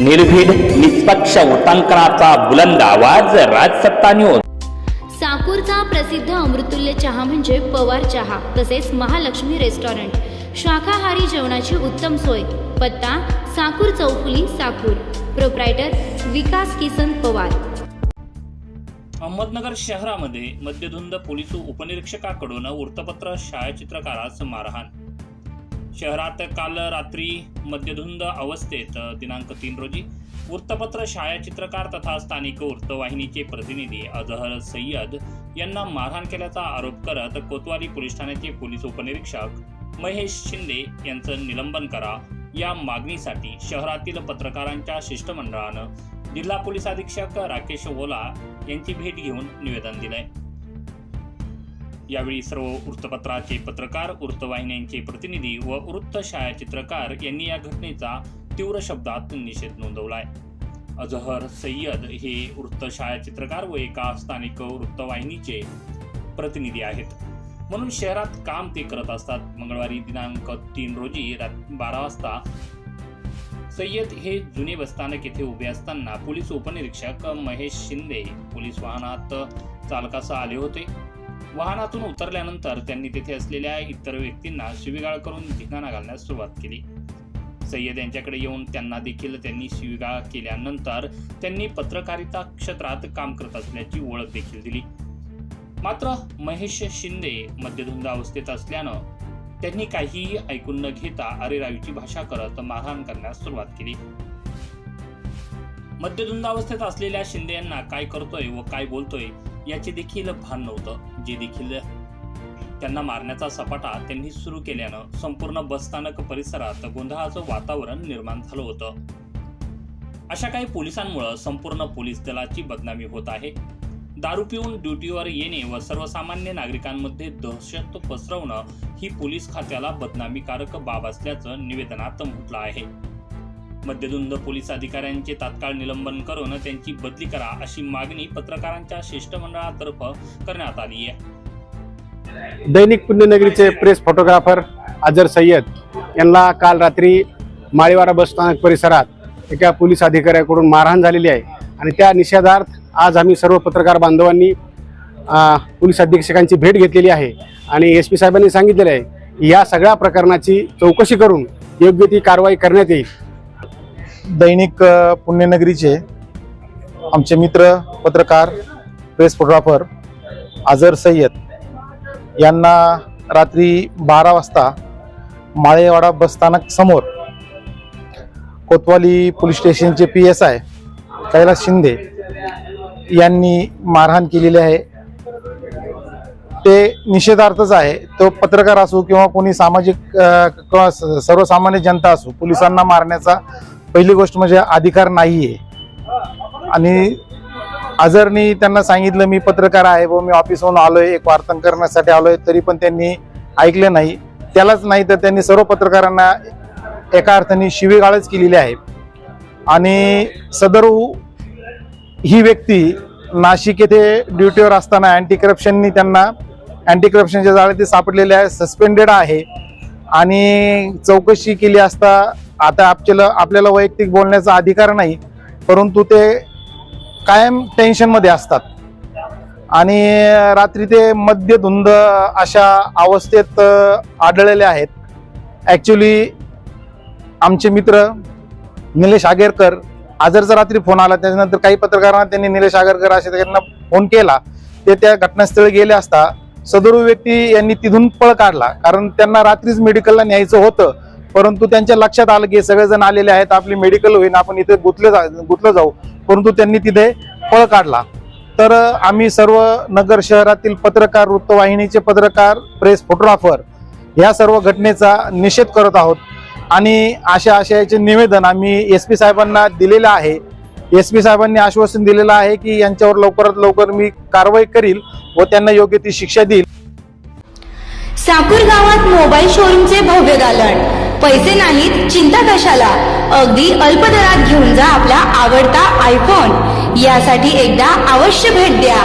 निर्भीड निष्पक्ष उटांकनाचा बुलंद आवाज राजसत्ता न्यूज. साकूरचा प्रसिद्ध अमृतुल्य चहा म्हणजे पवार चहा तसेच महालक्ष्मी रेस्टॉरंट. शाकाहारी जेवणाची उत्तम सोय. पत्ता साकूर चौफुली साकूर. प्रोप्रायटर विकास किसन पवार. अहमदनगर शहरामध्ये मद्यधुंद पोलीस उपनिरीक्षकाकडून वृत्तपत्र छायाचित्रकारास मारहाण. शहरात काल रात्री मद्यधुंद अवस्थेत दिनांक तीन रोजी वृत्तपत्र छायाचित्रकार तथा स्थानिक वृत्तवाहिनीचे प्रतिनिधी अजहर सय्यद यांना मारहाण केल्याचा आरोप करत कोतवाली पोलीस ठाण्याचे पोलीस उपनिरीक्षक महेश शिंदे यांचं निलंबन करा या मागणीसाठी शहरातील पत्रकारांच्या शिष्टमंडळानं जिल्हा पोलीस अधीक्षक राकेश ओला यांची भेट घेऊन निवेदन दिलंय. यावेळी सर्व वृत्तपत्राचे पत्रकार वृत्तवाहिन्यांचे प्रतिनिधी व वृत्त छायाचित्रकार यांनी या घटनेचा तीव्र शब्दात निषेध नोंदवलाय. अजहर सय्यद हे वृत्त छायाचित्रकार व एका स्थानिक वृत्तवाहिनीचे प्रतिनिधी आहेत. म्हणून शहरात काम ते करत असतात. मंगळवारी दिनांक तीन रोजी बारा वाजता सय्यद हे जुने बसस्थानक येथे उभे असताना पोलीस उपनिरीक्षक महेश शिंदे पोलीस वाहनात चालकासह आले होते. वाहनातून उतरल्यानंतर त्यांनी तेथे असलेल्या इतर व्यक्तींना शिवीगाळ करून धिंगाणा घालण्यास सुरुवात केली. सय्यद यांच्याकडे येऊन त्यांना देखील त्यांनी शिवीगाळ केल्यानंतर त्यांनी पत्रकारिता क्षेत्रात काम करत असल्याची ओळख देखील दिली. मात्र महेश शिंदे मद्यधुंद अवस्थेत असल्यानं त्यांनी काहीही ऐकून न घेता अरेरावीची भाषा करत मारहाण करण्यास सुरुवात केली. मद्यधुंद अवस्थेत असलेल्या शिंदे यांना काय करतोय व काय बोलतोय याचे देखील भान नव्हतं. जे देखील त्यांना मारण्याचा सपाटा त्यांनी सुरू केल्यानं संपूर्ण बसस्थानक परिसरात गोंधळाचं वातावरण निर्माण झालं होतं. अशा काही पोलिसांमुळं संपूर्ण पोलीस दलाची बदनामी होत आहे. दारू पिऊन ड्युटीवर येणे व सर्वसामान्य नागरिकांमध्ये दहशत पसरवणं ही पोलीस खात्याला बदनामीकारक बाब असल्याचं निवेदनात म्हटलं आहे. मध्यधुंद पोलीस अधिकाऱ्यांचे तात्काळ निलंबन करून त्यांची बदली करा अशी मागणी पत्रकारांच्या शिष्टमंडळातर्फ करण्यात आली आहे. दैनिक पुण्यनगरीचे प्रेस फोटोग्राफर अजर सय्यद यांना काल रात्री माळीवाडा बसस्थानक परिसरात एका पोलीस अधिकाऱ्याकडून मारहाण झालेली आहे आणि त्या निषेधार्थ आज आम्ही सर्व पत्रकार बांधवांनी पोलीस अधीक्षकांची भेट घेतलेली आहे. आणि एस पी साहेबांनी सांगितलेलं आहे या सगळ्या प्रकरणाची चौकशी करून योग्य ती कारवाई करण्यात येईल. दैनिक पुण्यनगरीचे आमचे मित्र पत्रकार प्रेस फोटोग्राफर आझर सय्यद यांना रात्री बारा वाजता माळेवाडा बसस्थानक समोर कोतवाली पोलीस स्टेशनचे P S I Kailas Shinde यांनी मारहाण केलेली आहे. ते निषेधार्थच आहे. तो पत्रकार असो किंवा कोणी सामाजिक किंवा स- सर्वसामान्य जनता असो पोलिसांना मारण्याचा पहिली गोष्ट म्हणजे अधिकार नाही आहे आणि अजरनी त्यांना सांगितलं मी पत्रकार आहे व मी ऑफिसहून आलोय एक वार्तन करण्यासाठी आलोय तरी पण त्यांनी ऐकले नाही. त्यालाच नाही तर त्यांनी सर्व पत्रकारांना एका अर्थाने शिवीगाळच केलेली आहे. आणि सदर ही व्यक्ती नाशिक येथे ड्युटीवर असताना अँटी करप्शननी त्यांना अँटी करप्शनच्या जाळे ते सापडलेले आहे सस्पेंडेड आहे. आणि चौकशी केली असता आता आपल्याला आपल्याला वैयक्तिक बोलण्याचा अधिकार नाही परंतु ते कायम टेन्शनमध्ये असतात. आणि रात्री ते मद्यधुंद अशा अवस्थेत आढळलेले आहेत. ॲक्च्युली आमचे मित्र निलेश आगेरकर आजरचा रात्री फोन आला त्याच्यानंतर काही पत्रकारांना त्यांनी निलेश आगरकर असे त्यांना फोन केला. ते त्या घटनास्थळी गेले असता सदरू व्यक्ती यांनी तिथून पळ काढला. कारण त्यांना रात्रीच मेडिकलला न्यायचं होतं. परंतु त्यांच्या लक्षात आलं की सगळेजण आलेले आहेत आपली मेडिकल होईन आपण इथे गुतले जा गुतलं जाऊ. परंतु त्यांनी तिथे पळ काढला. तर आम्ही सर्व नगर शहरातील पत्रकार वृत्तवाहिनीचे पत्रकार प्रेस फोटोग्राफर या सर्व घटनेचा निषेध करत आहोत. आणि अशा आशयाचे निवेदन आम्ही एस पी साहेबांना दिलेलं आहे. एस पी साहेबांनी आश्वासन दिलेलं आहे की यांच्यावर लवकरात लवकर मी कारवाई करील व त्यांना योग्य ती शिक्षा देईल. साकूर गावात मोबाईल शोरूमचे भव्य दालन पैसे नाहीत चिंता कशाला? अगदी अल्प दरात घेऊन जा आपला आवडता आयफोन यासाठी एकदा अवश्य भेट द्या.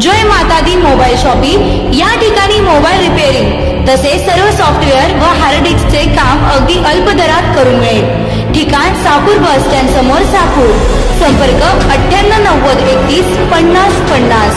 जय माता दी मोबाईल शॉपिंग या ठिकाणी मोबाईल रिपेअरिंग. तसेच सर्व सॉफ्टवेअर व हार्ड डिस्कचे काम अगदी अल्प दरात करून मिळेल. ठिकाण साकूर बस स्टँड समोर साकूर. संपर्क अठ्ठ्याण्णव नव्वद एकतीस पन्नास पन्नास.